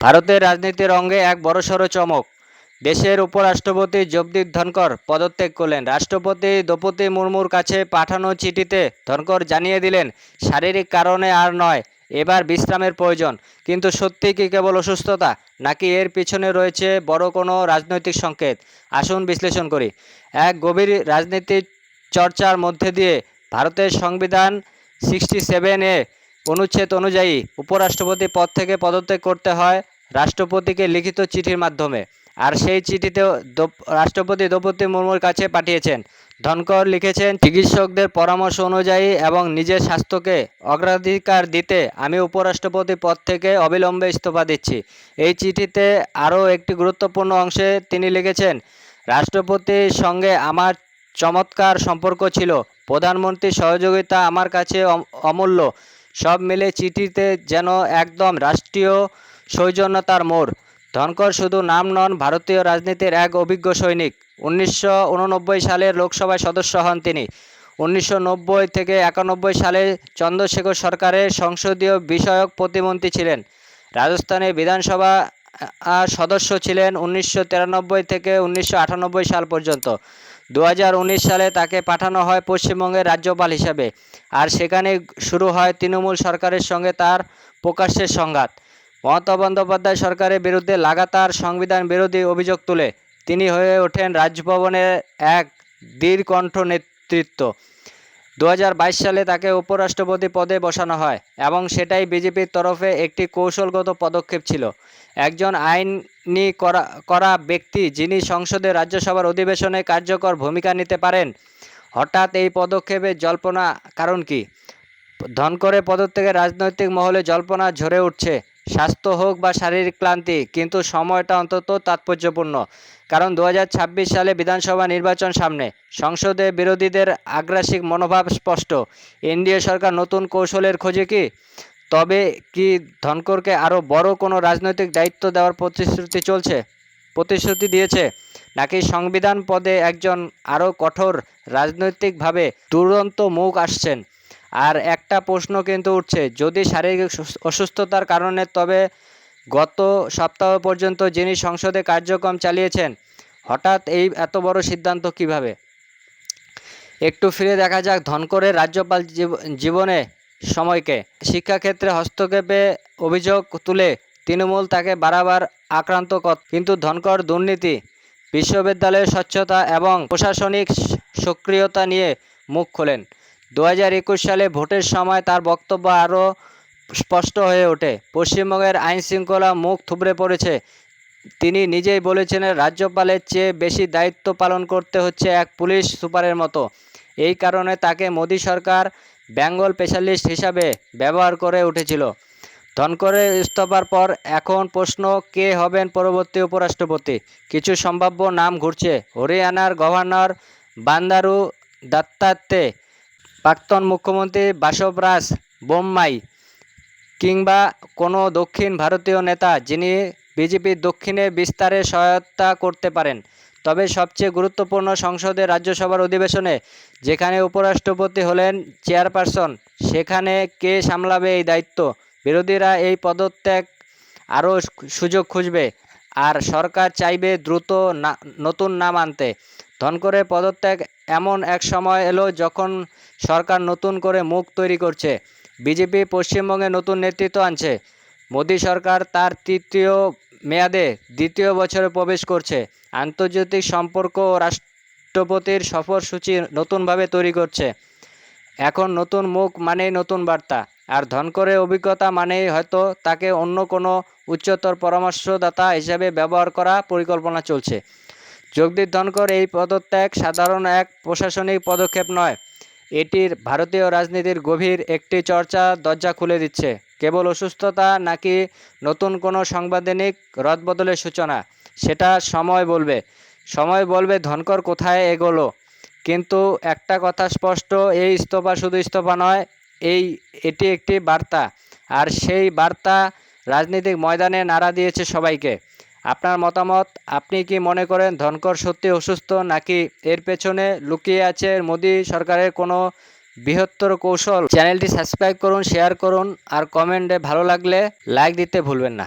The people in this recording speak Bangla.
ভারতের রাজনীতির অঙ্গে এক বড়সড় চমক। দেশের উপরাষ্ট্রপতি জগদীপ ধনকর পদত্যাগ করলেন। রাষ্ট্রপতি দ্রৌপদী মুর্মুর কাছে পাঠানো চিঠিতে ধনকর জানিয়ে দিলেন, শারীরিক কারণে আর নয়, এবার বিশ্রামের প্রয়োজন। কিন্তু সত্যি কি কেবল অসুস্থতা, নাকি এর পিছনে রয়েছে বড় কোনো রাজনৈতিক সংকেত? আসুন বিশ্লেষণ করি। এক গভীর রাজনীতির চর্চার মধ্যে দিয়ে ভারতের সংবিধান সিক্সটি সেভেন এ অনুচ্ছেদ অনুযায়ী উপরাষ্ট্রপতি পদ থেকে পদত্যাগ করতে হয়। রাষ্ট্রপতিকে লিখিত চিঠির মাধ্যমে। আর সেই চিঠিতে রাষ্ট্রপতি দ্রৌপদী মুর্মুর কাছে পাঠিয়েছেন। ধনকর লিখেছেন, চিকিৎসকদের পরামর্শ অনুযায়ী এবং নিজের স্বাস্থ্যকে অগ্রাধিকার দিতে আমি উপরাষ্ট্রপতি পদ থেকে অবিলম্বে ইস্তফা দিচ্ছি। এই চিঠিতে আরও একটি গুরুত্বপূর্ণ অংশে তিনি লিখেছেন, রাষ্ট্রপতির সঙ্গে আমার চমৎকার সম্পর্ক ছিল। প্রধানমন্ত্রীর সহযোগিতা আমার কাছে অম- অমূল্য। সব মিলে চিঠিতে যেন একদম রাষ্ট্রীয় সৌজন্যতার মোড়। ধনকর শুধু নাম নন, ভারতীয় রাজনীতির এক অভিজ্ঞ সৈনিক। উনিশশো উননব্বই সালের লোকসভায় সদস্য হন তিনি। উনিশশো নব্বই থেকে একানব্বই সালে চন্দ্রশেখর সরকারের সংসদীয় বিষয়ক প্রতিমন্ত্রী ছিলেন। রাজস্থানে বিধানসভা সদস্য ছিলেন উনিশশো তিরানব্বই থেকে উনিশশো আটানব্বই সাল পর্যন্ত। দু হাজার উনিশ সালে তাকে পাঠানো হয় পশ্চিমবঙ্গের রাজ্যপাল হিসাবে। আর সেখানে শুরু হয় তৃণমূল সরকারের সঙ্গে তার প্রকাশ্যের সংঘাত। মমতা বন্দ্যোপাধ্যায় সরকারের বিরুদ্ধে লাগাতার সংবিধান বিরোধী অভিযোগ তুলে তিনি হয়ে ওঠেন রাজভবনের এক দৃঢ়কণ্ঠ নেতৃত্ব। দু হাজার বাইশ সালে তাকে উপরাষ্ট্রপতি পদে বসানো হয় এবং সেটাই বিজেপির তরফে একটি কৌশলগত পদক্ষেপ ছিল। একজন আইনি করা করা ব্যক্তি যিনি সংসদে রাজ্যসভার অধিবেশনে কার্যকর ভূমিকা নিতে পারেন, হঠাৎ এই পদক্ষেপের জল্পনা কারণ কি? ধনকরে পদত্যাগে রাজনৈতিক মহলে জল্পনা ঝরে উঠছে। স্বাস্থ্য হোক বা শারীরিক ক্লান্তি, কিন্তু সময়টা অন্তত তাৎপর্যপূর্ণ। কারণ দু হাজার ছাব্বিশ সালে বিধানসভা নির্বাচন সামনে, সংসদে বিরোধীদের আগ্রাসিক মনোভাব স্পষ্ট। এনডিএ সরকার নতুন কৌশলের খোঁজে কি? তবে কি ধনকরকে আরও বড় কোনো রাজনৈতিক দায়িত্ব দেওয়ার প্রতিশ্রুতি চলছে? প্রতিশ্রুতি দিয়েছে, নাকি সংবিধান পদে একজন আরও কঠোর রাজনৈতিকভাবে দুরন্ত মুখ আসছেন? আর একটা প্রশ্ন কিন্তু উঠছে, যদি শারীরিক অসুস্থতার কারণে, তবে গত সপ্তাহ পর্যন্ত যিনি সংসদে কার্যক্রম চালিয়েছেন, হঠাৎ এই এত বড় সিদ্ধান্ত কীভাবে? একটু ফিরে দেখা যাক ধনকরের রাজ্যপাল জীব- জীবনে সময়কে, শিক্ষাক্ষেত্রে হস্তক্ষেপে অভিযোগ তুলে তৃণমূল তাকে বারবার আক্রান্ত কর, কিন্তু ধনকর দুর্নীতি, বিশ্ববিদ্যালয়ের স্বচ্ছতা এবং প্রশাসনিক সক্রিয়তা নিয়ে মুখ খোলেন। দু হাজার একুশ সালে ভোটের সময় তার বক্তব্য আরও স্পষ্ট হয়ে ওঠে। পশ্চিমবঙ্গের আইন শৃঙ্খলা মুখ থুবড়ে পড়েছে। তিনি নিজেই বলেছেন রাজ্যপালের চেয়ে বেশি দায়িত্ব পালন করতে হচ্ছে এক পুলিশ সুপারের মতো। এই কারণে তাকে মোদী সরকার বেঙ্গল স্পেশালিস্ট হিসাবে ব্যবহার করে উঠেছিল। ধনকরের ইস্তফার পর এখন প্রশ্ন, কে হবেন পরবর্তী উপরাষ্ট্রপতি? কিছু সম্ভাব্য নাম ঘুরছে। হরিয়ানার গভর্নর বান্দারু দত্তাত্রে প্রাক্তন মুখ্যমন্ত্রী বাসব রাজ বোম্মাই কিংবা কোনো দক্ষিণ ভারতীয় নেতা যিনি বিজেপির দক্ষিণে বিস্তারে সহায়তা করতে পারেন। তবে সবচেয়ে গুরুত্বপূর্ণ সংসদে রাজ্যসভার অধিবেশনে যেখানে উপরাষ্ট্রপতি হলেন চেয়ারপারসন, সেখানে কে সামলাবে এই দায়িত্ব? বিরোধীরা এই পদত্যাগ আরও সুযোগ খুঁজবে আর সরকার চাইবে দ্রুত নতুন নাম আনতে। ধনকরের পদত্যাগ এমন এক সময় এলো যখন সরকার নতুন করে মুখ তৈরি করছে। বিজেপি পশ্চিমবঙ্গে নতুন নেতৃত্ব আনছে। মোদী সরকার তার তৃতীয় মেয়াদে দ্বিতীয় বছরে প্রবেশ করছে। আন্তর্জাতিক সম্পর্ক ও রাষ্ট্রপতির সফরসূচি নতুনভাবে তৈরি করছে। এখন নতুন মুখ মানেই নতুন বার্তা। আর ধনকরের অভিজ্ঞতা মানেই হয়তো তাকে অন্য কোনো উচ্চতর পরামর্শদাতা হিসাবে ব্যবহার করা পরিকল্পনা চলছে। জগদীপ ধনকর এই পদত্যাগ সাধারণ এক প্রশাসনিক পদক্ষেপ নয়। এটির ভারতীয় রাজনীতির গভীর একটি চর্চা দরজা খুলে দিচ্ছে। কেবল অসুস্থতা নাকি নতুন কোনো সাংবিধানিক রদবদলের সূচনা? সেটা সময় বলবে। সময় বলবে ধনকর কোথায় এগোলো। কিন্তু একটা কথা স্পষ্ট, এই ইস্তফা শুধু ইস্তফা নয়, এই, এটি একটি বার্তা। আর সেই বার্তা রাজনৈতিক ময়দানে নাড়া দিয়েছে সবাইকে। আপনার মতামত? আপনি কি মনে করেন ধনকর সত্যি অসুস্থ নাকি এর পেছনে লুকিয়ে আছে মোদী সরকারের কোনো বৃহত্তর কৌশল? চ্যানেলটি সাবস্ক্রাইব করুন, শেয়ার করুন আর কমেন্টে ভালো লাগলে লাইক দিতে ভুলবেন না।